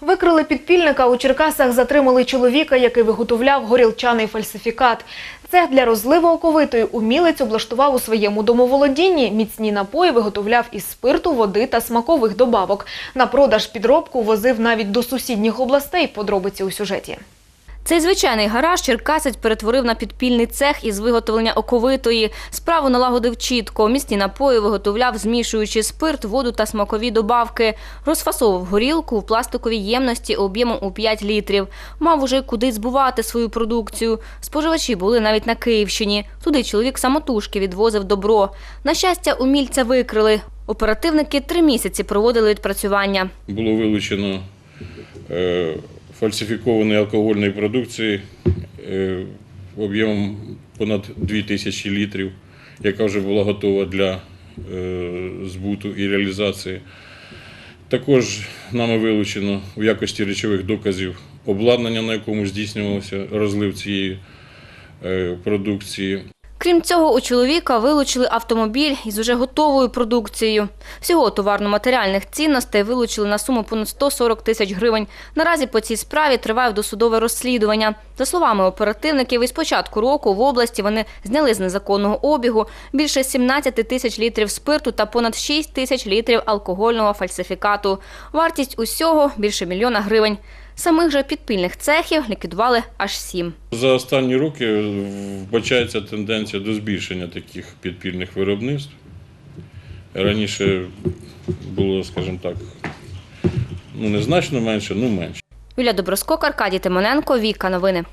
Викрили підпільника у Черкасах, затримали чоловіка, який виготовляв горілчаний фальсифікат. Це для розливу оковитої умілець облаштував у своєму домоволодінні. Міцні напої виготовляв із спирту, води та смакових добавок. На продаж підробку возив навіть до сусідніх областей. Подробиці у сюжеті. Цей звичайний гараж черкасець перетворив на підпільний цех із виготовлення оковитої. Справу налагодив чітко. Місні напої виготовляв, змішуючи спирт, воду та смакові добавки. Розфасовував горілку в пластиковій ємності об'ємом у 5 літрів. Мав уже куди збувати свою продукцію. Споживачі були навіть на Київщині. Туди чоловік самотужки відвозив добро. На щастя, умільця викрили. Оперативники три місяці проводили відпрацювання. було вилучено е, фальсифікованої алкогольної продукції е, об'ємом понад 2000 літрів, яка вже була готова для е, збуту і реалізації. Також нами вилучено в якості речових доказів обладнання, на якому здійснювався розлив цієї е, продукції. Крім цього, у чоловіка вилучили автомобіль із уже готовою продукцією. Всього товарно-матеріальних цінностей вилучили на суму понад 140 тисяч гривень. Наразі по цій справі триває досудове розслідування. За словами оперативників, із початку року в області вони зняли з незаконного обігу більше 17 тисяч літрів спирту та понад 6 тисяч літрів алкогольного фальсифікату. Вартість усього більше мільйона гривень. Самих же підпільних цехів ліквідували аж сім. За останні роки вбачається тенденція до збільшення таких підпільних виробництв. Раніше було, скажімо так, ну незначно менше, ну менше. Юля Доброскок, Аркадій Тимоненко, Віка. Новини.